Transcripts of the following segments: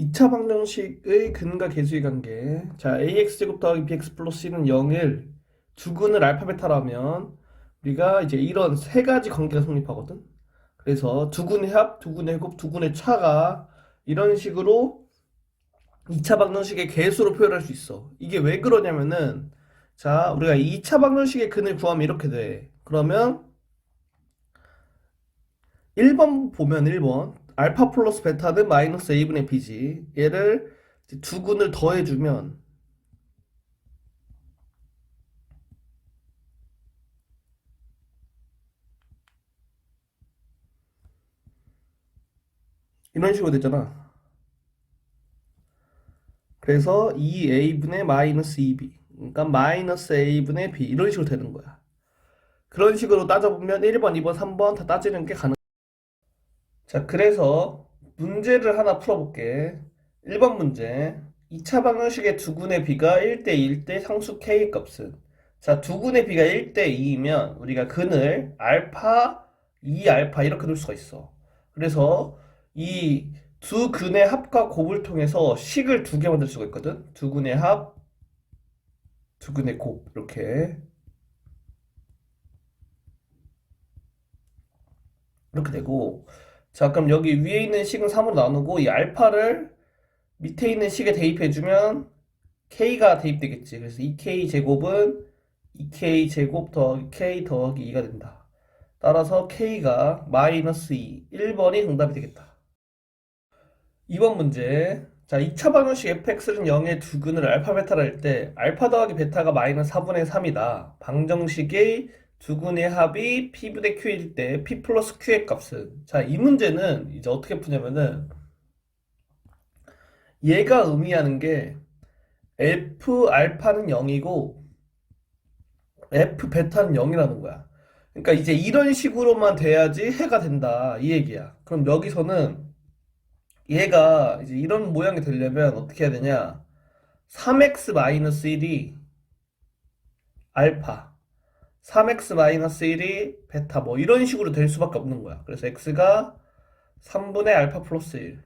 2차 방정식의 근과 계수의 관계. 자, ax제곱 더하기 bx 플러스 c는 0일 두 근을 알파 베타라면 우리가 이제 이런 세 가지 관계가 성립하거든. 그래서 두 근의 합, 두 근의 곱, 두 근의 차가 이런 식으로 2차 방정식의 계수로 표현할 수 있어. 이게 왜 그러냐면은 자, 우리가 2차 방정식의 근을 구하면 이렇게 돼. 그러면 1번 보면 1번 알파 플러스 베타는 마이너스 a분의 b지. 얘를 두 근을 더해주면 이런 식으로 되잖아. 그래서 2a분의 마이너스 2b 그러니까 마이너스 a분의 b 이런 식으로 되는 거야. 그런 식으로 따져보면 1번, 2번, 3번 다 따지는 게 가능 자, 그래서 문제를 하나 풀어볼게. 1번 문제. 2차 방정식의 두근의 비가 1대 1대 상수 k 값은 자, 두근의 비가 1대 2이면 우리가 근을 알파, 2알파 이렇게 놓을 수가 있어. 그래서 이 두 근의 합과 곱을 통해서 식을 두 개 만들 수가 있거든. 두 근의 합, 두 근의 곱 이렇게 이렇게 되고 자, 그럼 여기 위에 있는 식은 3으로 나누고 이 알파를 밑에 있는 식에 대입해주면 k가 대입되겠지. 그래서 2k 제곱은 2k 제곱 더하기 k 더하기 2가 된다. 따라서 k가 마이너스 2, 1번이 정답이 되겠다. 2번 문제. 자, 2차 방정식 fx는 0의 두근을 알파 베타를 할때 알파 더하기 베타가 마이너스 4분의 3이다. 방정식의 두근의 합이 P분의 Q일 때 P 플러스 Q의 값은 자, 이 문제는 이제 어떻게 푸냐면은 얘가 의미하는 게 F 알파는 0이고 F 베타는 0이라는 거야. 그러니까 이제 이런 식으로만 돼야지 해가 된다. 이 얘기야. 그럼 여기서는 얘가 이제 이런 모양이 되려면 어떻게 해야 되냐? 3x-1이 알파 3x-1이 베타 뭐 이런 식으로 될 수밖에 없는 거야. 그래서 x가 3분의 알파 플러스 1,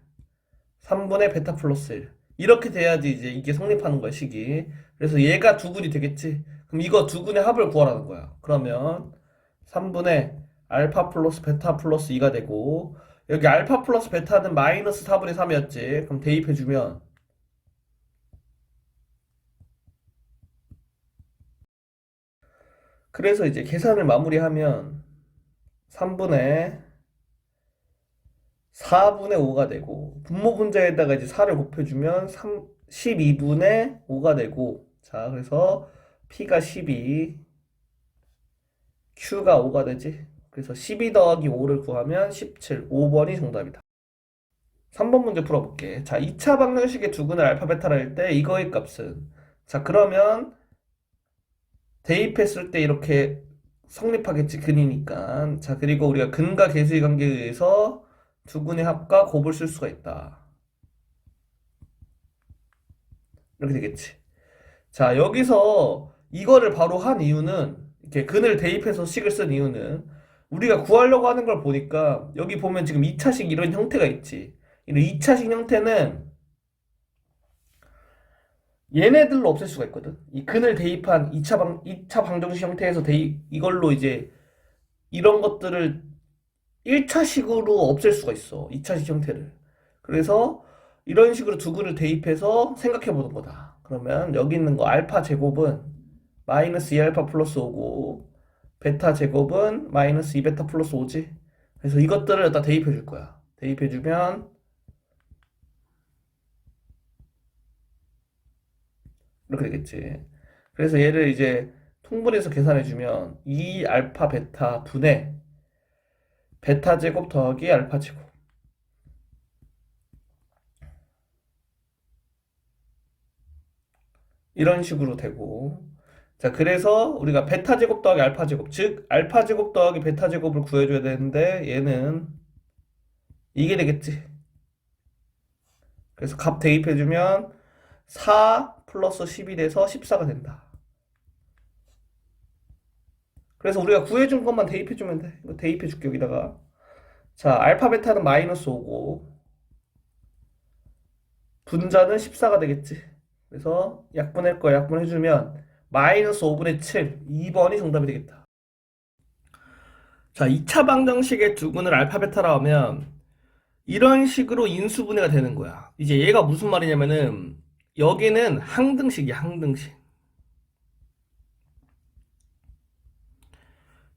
3분의 베타 플러스 1 이렇게 돼야지 이제 이게 성립하는 거야, 식이. 그래서 얘가 두근이 되겠지. 그럼 이거 두근의 합을 구하라는 거야. 그러면 3분의 알파 플러스 베타 플러스 2가 되고 여기 알파 플러스 베타는 마이너스 4분의 3이었지. 그럼 대입해주면 그래서 이제 계산을 마무리하면 3분의 4분의 5가 되고 분모 분자에다가 이제 4를 곱해주면 3, 12분의 5가 되고 자 그래서 P가 12 Q가 5가 되지? 그래서 12 더하기 5를 구하면 17 5번이 정답이다. 3번 문제 풀어볼게. 자 2차 방정식의 두근을 알파 베타라 할 때 이거의 값은 자 그러면 대입했을 때 이렇게 성립하겠지 근이니까. 자 그리고 우리가 근과 계수의 관계에 의해서 두 근의 합과 곱을 쓸 수가 있다. 이렇게 되겠지. 자 여기서 이거를 바로 한 이유는 이렇게 근을 대입해서 식을 쓴 이유는 우리가 구하려고 하는 걸 보니까 여기 보면 지금 2차식 이런 형태가 있지. 이런 2차식 형태는 얘네들로 없앨 수가 있거든. 이 근을 대입한 2차 방, 2차 방정식 형태에서 대입, 이걸로 이제 이런 것들을 1차식으로 없앨 수가 있어. 2차식 형태를. 그래서 이런 식으로 두 근을 대입해서 생각해 보는 거다. 그러면 여기 있는 거 알파 제곱은 마이너스 2알파 플러스 5고 베타 제곱은 마이너스 2베타 플러스 5지. 그래서 이것들을 다 대입해 줄 거야. 대입해 주면 이렇게 되겠지. 그래서 얘를 이제 통분해서 계산해주면 2 알파 베타 분의 베타 제곱 더하기 알파 제곱 이런 식으로 되고 자 그래서 우리가 베타 제곱 더하기 알파 제곱 즉 알파 제곱 더하기 베타 제곱을 구해줘야 되는데 얘는 이게 되겠지. 그래서 값 대입해주면 4 플러스 10이 돼서 14가 된다. 그래서 우리가 구해준 것만 대입해주면 돼. 이거 대입해줄게, 여기다가. 자, 알파, 베타는 마이너스 5고, 분자는 14가 되겠지. 그래서 약분할 거 약분해주면 마이너스 5분의 7, 2번이 정답이 되겠다. 자, 2차 방정식의 두근을 알파 베타라 하면 이런 식으로 인수분해가 되는 거야. 이제 얘가 무슨 말이냐면은 여기는 항등식이야, 항등식.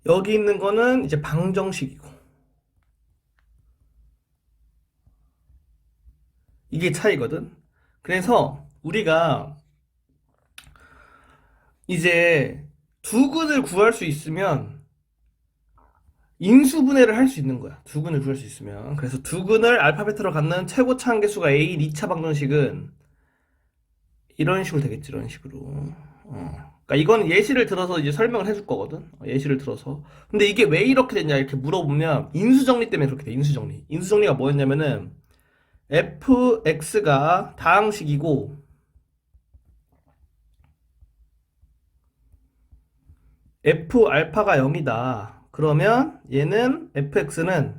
여기 있는 거는 이제 방정식이고. 이게 차이거든. 그래서 우리가 이제 두 근을 구할 수 있으면 인수분해를 할 수 있는 거야. 두 근을 구할 수 있으면. 그래서 두 근을 알파벳으로 갖는 최고차 한계수가 A인 2차 방정식은 이런 식으로 되겠지, 이런 식으로. 어. 그러니까 이건 예시를 들어서 이제 설명을 해줄 거거든. 어, 예시를 들어서. 근데 이게 왜 이렇게 됐냐 이렇게 물어보면 인수정리 때문에 그렇게 돼. 인수정리. 인수정리가 뭐였냐면은 fx가 다항식이고 f 알파가 0이다. 그러면 얘는 fx는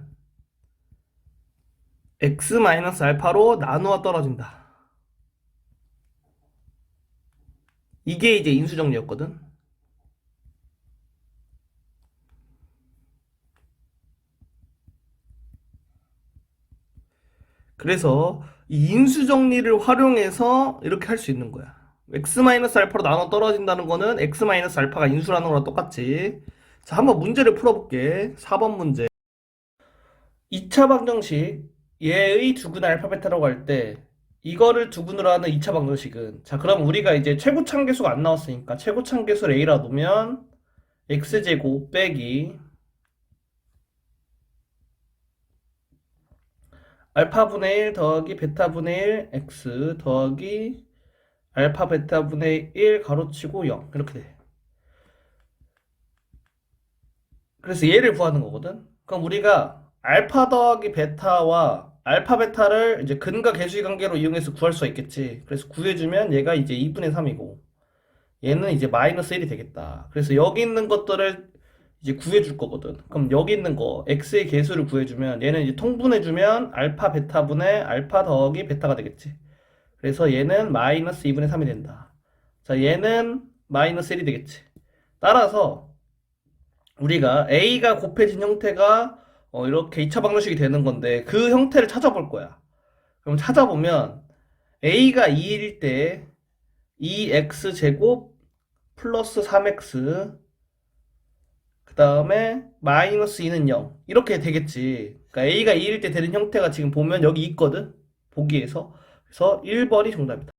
x 마이너스 알파로 나누어 떨어진다. 이게 이제 인수정리였거든. 그래서 이 인수정리를 활용해서 이렇게 할 수 있는 거야. x 마이너스 알파로 나눠 떨어진다는 거는 x 마이너스 알파가 인수라는 거랑 똑같지. 자, 한번 문제를 풀어볼게. 4번 문제. 2차 방정식 얘의 두근 알파 베타라고 할 때 이거를 두근으로 하는 2차 방정식은 자, 그럼 우리가 이제 최고차함계수가 안 나왔으니까 최고차함계수를 a라 놓으면 x제곱 빼기 알파분의 1 더하기 베타분의 1 x 더하기 알파 베타분의 1 가로치고 0 이렇게 돼. 그래서 얘를 구하는 거거든. 그럼 우리가 알파 더하기 베타와 알파 베타를 이제 근과 계수의 관계로 이용해서 구할 수가 있겠지. 그래서 구해주면 얘가 이제 2분의 3이고 얘는 이제 마이너스 1이 되겠다. 그래서 여기 있는 것들을 이제 구해줄 거거든. 그럼 여기 있는 거 x의 개수를 구해주면 얘는 이제 통분해주면 알파 베타분의 알파 더하기 베타가 되겠지. 그래서 얘는 마이너스 2분의 3이 된다. 자, 얘는 마이너스 1이 되겠지. 따라서 우리가 a가 곱해진 형태가 어, 이렇게 2차 방정식이 되는 건데 그 형태를 찾아볼 거야. 그럼 찾아보면 a가 2일 때 2x 제곱 플러스 3x 그 다음에 마이너스 2는 0 이렇게 되겠지. 그러니까 a가 2일 때 되는 형태가 지금 보면 여기 있거든. 보기에서. 그래서 1번이 정답이다.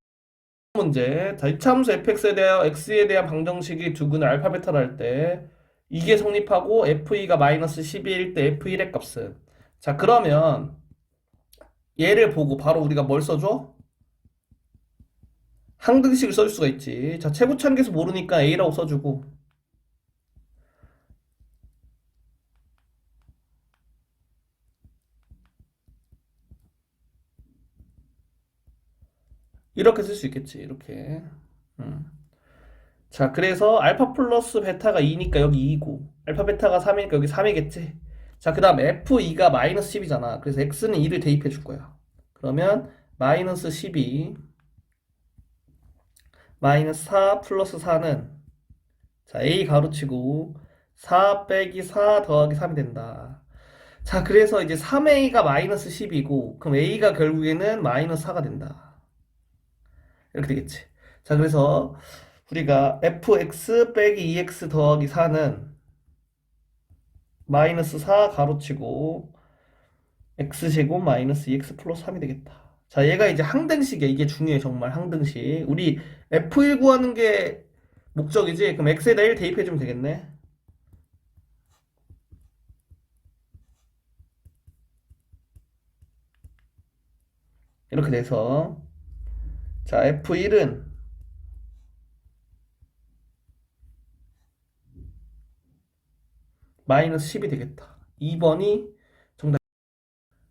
문제. 자, 이차함수 fx에 대하여 x에 대한 방정식이 두근을 알파 베타로 할때 이게 성립하고 fe가 마이너스 12일 때 f1의 값은 자 그러면 얘를 보고 바로 우리가 뭘 써줘? 항등식을 써줄 수가 있지 자 최고차함계수 모르니까 a라고 써주고 이렇게 쓸 수 있겠지 이렇게 음. 자 그래서 알파 플러스 베타가 2니까 여기 2고 알파 베타가 3이니까 여기 3이겠지? 자 그 다음 f2가 마이너스 10이잖아. 그래서 x는 2를 대입해 줄 거야. 그러면 마이너스 12 마이너스 4 플러스 4는 자 a 가로치고 4 빼기 4 더하기 3이 된다. 자 그래서 이제 3a가 마이너스 10이고 그럼 a가 결국에는 마이너스 4가 된다. 이렇게 되겠지. 자, 그래서 우리가 fx 빼기 2x 더하기 4는 마이너스 4 가로치고 x제곱 마이너스 2x 플러스 3이 되겠다. 자, 얘가 이제 항등식이야. 이게 중요해, 정말 항등식. 우리 f1 구하는 게 목적이지? 그럼 x에다 1 대입해주면 되겠네. 이렇게 돼서 자, F1은 마이너스 10이 되겠다. 2번이 정답.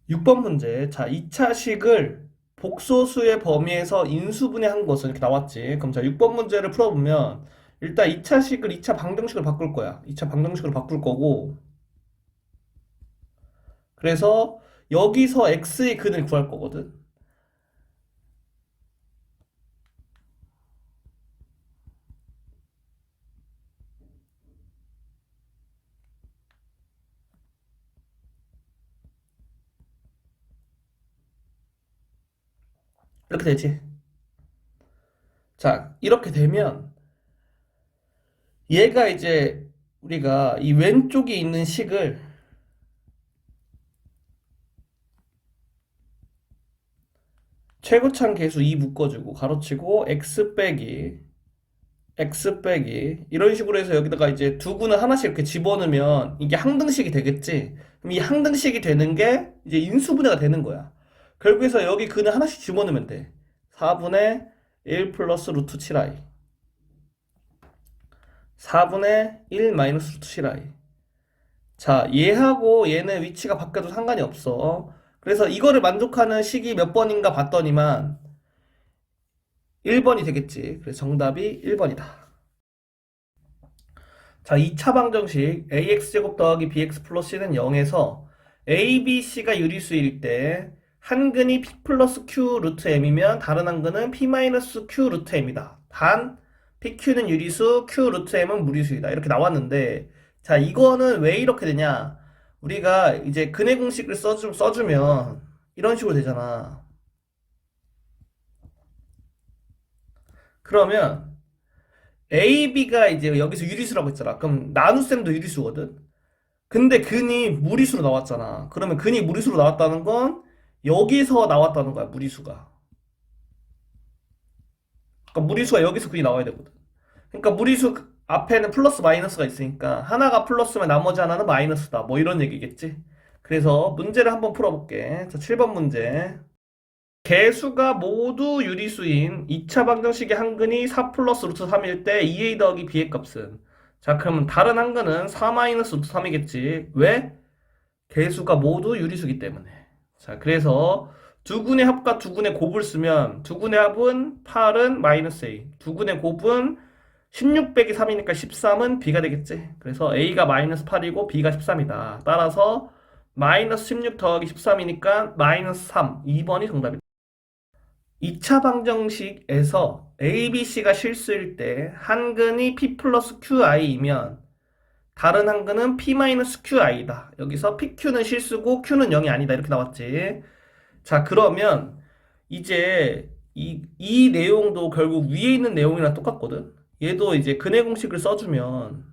6번 문제. 자, 2차식을 복소수의 범위에서 인수분해한 것은 이렇게 나왔지. 그럼 자, 6번 문제를 풀어보면 일단 2차식을 2차 방정식으로 바꿀 거야. 2차 방정식으로 바꿀 거고 그래서 여기서 x의 근을 구할 거거든. 이렇게 되지. 자, 이렇게 되면 얘가 이제 우리가 이 왼쪽에 있는 식을 최고창 계수 2 묶어주고 가로치고 x 빼기 x 빼기 이런 식으로 해서 여기다가 이제 두 군을 하나씩 이렇게 집어넣으면 이게 항등식이 되겠지. 그럼 이 항등식이 되는 게 이제 인수분해가 되는 거야. 결국에서 여기 근을 하나씩 집어넣으면 돼. 4분의 1 플러스 루트 7i 4분의 1 마이너스 루트 7i 자, 얘하고 얘는 위치가 바뀌어도 상관이 없어. 그래서 이거를 만족하는 식이 몇 번인가 봤더니만 1번이 되겠지. 그래서 정답이 1번이다. 자, 2차 방정식 ax제곱 더하기 bx 플러스 c는 0에서 a, b, c가 유리수일 때 한 근이 p 플러스 q 루트 m이면 다른 한 근은 p 마이너스 q 루트 m이다. 단 pq는 유리수, q 루트 m은 무리수이다. 이렇게 나왔는데 자, 이거는 왜 이렇게 되냐? 우리가 이제 근해 공식을 써주, 써주면 이런 식으로 되잖아. 그러면 A, B가 이제 여기서 유리수라고 했잖아. 그럼 나눗셈도 유리수거든. 근데 근이 무리수로 나왔잖아. 그러면 근이 무리수로 나왔다는 건 여기서 나왔다는 거야, 무리수가. 그러니까 무리수가 여기서 근이 나와야 되거든. 그러니까 무리수 앞에는 플러스 마이너스가 있으니까 하나가 플러스면 나머지 하나는 마이너스다. 뭐 이런 얘기겠지. 그래서 문제를 한번 풀어볼게. 자, 7번 문제. 개수가 모두 유리수인 2차 방정식의 한 근이 4 플러스 루트 3일 때 2a 더하기 b의 값은 자 그러면 다른 한 근은 4 마이너스 루트 3이겠지 왜? 개수가 모두 유리수기 때문에 자 그래서 두 군의 합과 두 군의 곱을 쓰면 두 군의 합은 8은 마이너스 a 두 군의 곱은 16 빼기 3이니까 13은 b가 되겠지? 그래서 a가 마이너스 8이고 b가 13이다. 따라서 마이너스 16 더하기 13이니까 마이너스 3 2번이 정답이다. 2차 방정식에서 A, B, C가 실수일 때 한 근이 P 플러스 QI이면 다른 한 근은 P 마이너스 QI다. 여기서 PQ는 실수고 Q는 0이 아니다. 이렇게 나왔지. 자, 그러면 이제 이, 이 내용도 결국 위에 있는 내용이랑 똑같거든. 얘도 이제 근해 공식을 써주면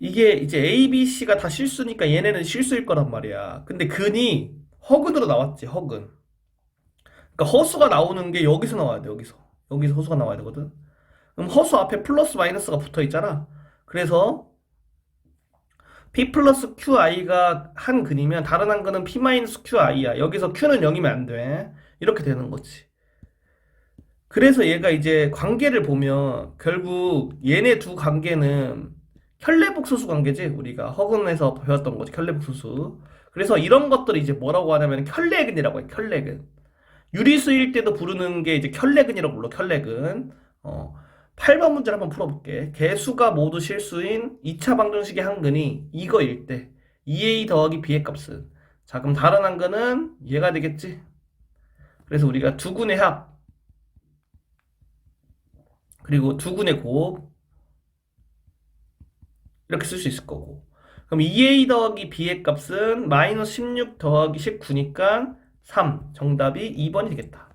이게 이제 A, B, C가 다 실수니까 얘네는 실수일 거란 말이야. 근데 근이 허근으로 나왔지, 허근. 그러니까 허수가 나오는 게 여기서 나와야 돼, 여기서. 여기서 허수가 나와야 되거든. 그럼 허수 앞에 플러스 마이너스가 붙어 있잖아. 그래서 P 플러스 QI가 한 근이면 다른 한 근은 P 마이너스 QI야. 여기서 Q는 0이면 안 돼. 이렇게 되는 거지. 그래서 얘가 이제 관계를 보면 결국 얘네 두 관계는 혈례복소수 관계지 우리가 허근에서 배웠던 거지 혈례복소수 그래서 이런 것들을 이제 뭐라고 하냐면 혈례근이라고 해 혈례근 유리수일 때도 부르는 게 이제 혈례근이라고 불러 혈례근. 어 8번 문제를 한번 풀어볼게. 개수가 모두 실수인 2차 방정식의 한 근이 이거일 때 2a 더하기 b의 값은. 자 그럼 다른 한 근은 얘가 되겠지? 그래서 우리가 두 군의 합. 그리고 두 군의 곱 이렇게 쓸 수 있을 거고. 그럼 2a 더하기 b의 값은 마이너스 16 더하기 19니까 3. 정답이 2번이 되겠다.